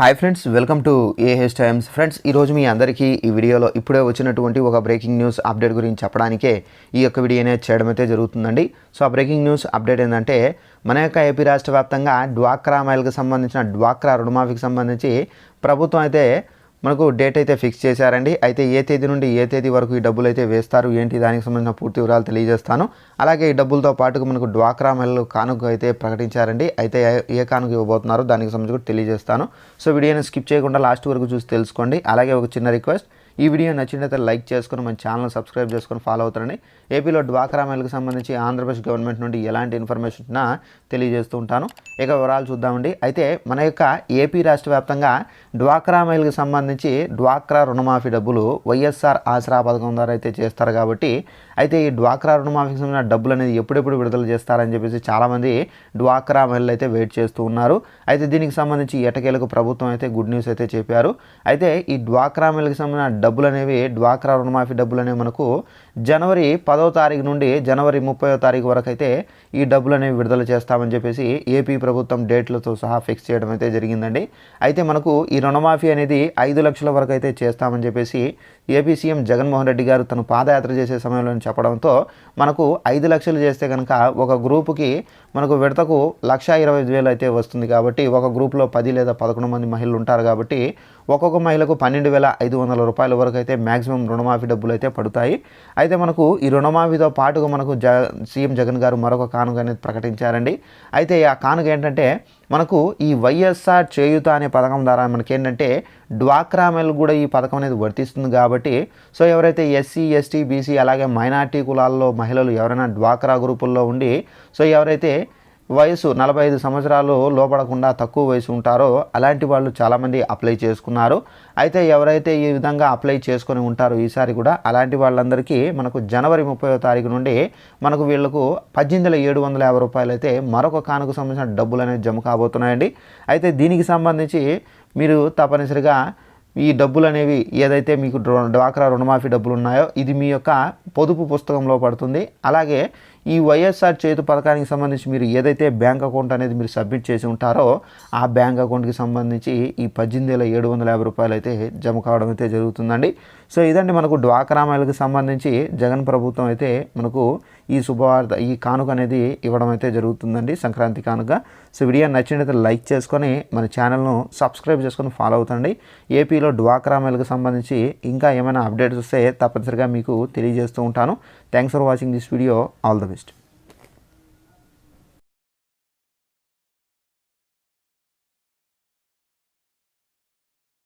Hi friends welcome to AH Times friends ఈరోజు మీ అందరికీ ఈ వీడియోలో ఇప్పుడే వచ్చినటువంటి ఒక బ్రేకింగ్ న్యూస్ అప్డేట్ గురించి చెప్పడానికే ఈ యొక్క వీడియో అనేది చేయడం అయితే జరుగుతుందండి. సో ఆ బ్రేకింగ్ న్యూస్ అప్డేట్ ఏంటంటే మన యొక్క ఏపీ రాష్ట్ర వ్యాప్తంగా డ్వాక్రా మైల్కి సంబంధించిన డ్వాక్రా రుణమాఫీకి సంబంధించి ప్రభుత్వం అయితే మనకు డేట్ అయితే ఫిక్స్ చేశారండి. అయితే ఏ తేదీ నుండి ఏ తేదీ వరకు ఈ డబ్బులు అయితే వేస్తారు ఏంటి దానికి సంబంధించిన పూర్తి వివరాలు తెలియజేస్తాను. అలాగే ఈ డబ్బులతో పాటుగా మనకు డ్వాక్రా మహిళలు కానుక అయితే ప్రకటించారండి. అయితే ఏ- ఏ కానుక ఇవ్వబోతున్నారో దానికి సంబంధించి కూడా తెలియజేస్తాను. సో వీడియోని స్కిప్ చేయకుండా లాస్ట్ వరకు చూసి తెలుసుకోండి. అలాగే ఒక చిన్న రిక్వెస్ట్ ఈ వీడియో నచ్చినట్లయితే లైక్ చేసుకుని మన ఛానల్ సబ్స్క్రైబ్ చేసుకొని ఫాలో అవుతారని ఏపీలో డ్వాక్రా మహిళకు సంబంధించి ఆంధ్రప్రదేశ్ గవర్నమెంట్ నుండి ఎలాంటి ఇన్ఫర్మేషన్ ఉన్నా తెలియజేస్తూ ఉంటాను. ఇక వివరాలు చూద్దామండి. అయితే మన యొక్క ఏపీ రాష్ట్ర వ్యాప్తంగా డ్వాక్రా మహిళకు సంబంధించి డ్వాక్రా రుణమాఫీ డబ్బులు వైఎస్ఆర్ ఆసరా పథకం ద్వారా అయితే చేస్తారు కాబట్టి అయితే ఈ డ్వాక్రా రుణమాఫీకి సంబంధించిన డబ్బులు అనేది ఎప్పుడెప్పుడు విడుదల చేస్తారని చెప్పేసి చాలామంది డ్వాక్రా మహిళలు అయితే వెయిట్ చేస్తూ ఉన్నారు. అయితే దీనికి సంబంధించి ఎటకేలకు ప్రభుత్వం అయితే గుడ్ న్యూస్ అయితే చెప్పారు. అయితే ఈ డ్వాక్రా మహిళకి సంబంధించిన డబ్బులు అనేవి డ్వాక్రా రుణమాఫీ డబ్బులు అనేవి మనకు జనవరి పదో తారీఖు నుండి జనవరి ముప్పై తారీఖు వరకు అయితే ఈ డబ్బులు అనేవి విడుదల చేస్తామని చెప్పేసి ఏపీ ప్రభుత్వం డేట్లతో సహా ఫిక్స్ చేయడం అయితే జరిగిందండి. అయితే మనకు ఈ రుణమాఫీ అనేది ఐదు లక్షల వరకు అయితే చేస్తామని చెప్పేసి ఏపీ సీఎం జగన్మోహన్ రెడ్డి గారు తను పాదయాత్ర చేసే సమయంలో చెప్పడంతో మనకు ఐదు లక్షలు చేస్తే కనుక ఒక గ్రూపుకి మనకు విడతకు లక్ష ఇరవై ఐదు వేలు అయితే వస్తుంది కాబట్టి ఒక గ్రూప్లో పది లేదా పదకొండు మంది మహిళలు ఉంటారు కాబట్టి ఒక్కొక్క మహిళకు పన్నెండు వేల ఐదు వందల రూపాయల వరకు అయితే మ్యాక్సిమం రుణమాఫీ డబ్బులు అయితే పడతాయి. అయితే మనకు ఈ రుణమాఫీతో పాటుగా మనకు జ సీఎం జగన్ గారు మరొక కానుక అనేది ప్రకటించారండి. అయితే ఆ కానుక ఏంటంటే మనకు ఈ వైఎస్ఆర్ చేయుత అనే పథకం ద్వారా మనకి ఏంటంటే డ్వాక్రా మహిళలు కూడా ఈ పథకం అనేది వర్తిస్తుంది కాబట్టి సో ఎవరైతే ఎస్సీ ఎస్టీ బీసీ అలాగే మైనార్టీ కులాల్లో మహిళలు ఎవరైనా డ్వాక్రా గ్రూపుల్లో ఉండి సో ఎవరైతే వయసు నలభై ఐదు సంవత్సరాలు లోపడకుండా తక్కువ వయసు ఉంటారో అలాంటి వాళ్ళు చాలామంది అప్లై చేసుకున్నారు. అయితే ఎవరైతే ఈ విధంగా అప్లై చేసుకొని ఉంటారో ఈసారి కూడా అలాంటి వాళ్ళందరికీ మనకు జనవరి ముప్పై తారీఖు నుండి మనకు వీళ్ళకు పద్దెనిమిది వేల ఏడు వందల యాభై రూపాయలు అయితే మరొక కానుకు సంబంధించిన డబ్బులు అనేది జమ కాబోతున్నాయండి. అయితే దీనికి సంబంధించి మీరు తప్పనిసరిగా ఈ డబ్బులు అనేవి ఏదైతే మీకు డ్వాక్రా రుణమాఫీ డబ్బులు ఉన్నాయో ఇది మీ యొక్క పొదుపు పుస్తకంలో పడుతుంది. అలాగే ఈ వైఎస్ఆర్ చేతు పథకానికి సంబంధించి మీరు ఏదైతే బ్యాంక్ అకౌంట్ అనేది మీరు సబ్మిట్ చేసి ఉంటారో ఆ బ్యాంక్ అకౌంట్కి సంబంధించి ఈ పద్దెనిమిది వేల ఏడు వందల యాభై రూపాయలు అయితే జమ కావడం అయితే జరుగుతుందండి. సో ఇదండి మనకు డ్వాక్రా మహిళలకు సంబంధించి జగన్ ప్రభుత్వం అయితే మనకు ఈ శుభవార్త ఈ కానుక అనేది ఇవ్వడం అయితే జరుగుతుందండి సంక్రాంతి కానుక. సో వీడియో నచ్చినట్లయితే లైక్ చేసుకొని మన ఛానల్ను సబ్స్క్రైబ్ చేసుకొని ఫాలో అవుతండి. ఏపీలో డ్వాక్రా మహిళకు సంబంధించి ఇంకా ఏమైనా అప్డేట్స్ వస్తే తప్పనిసరిగా మీకు తెలియజేస్తూ ఉంటాను. Thanks for watching this video. All the best.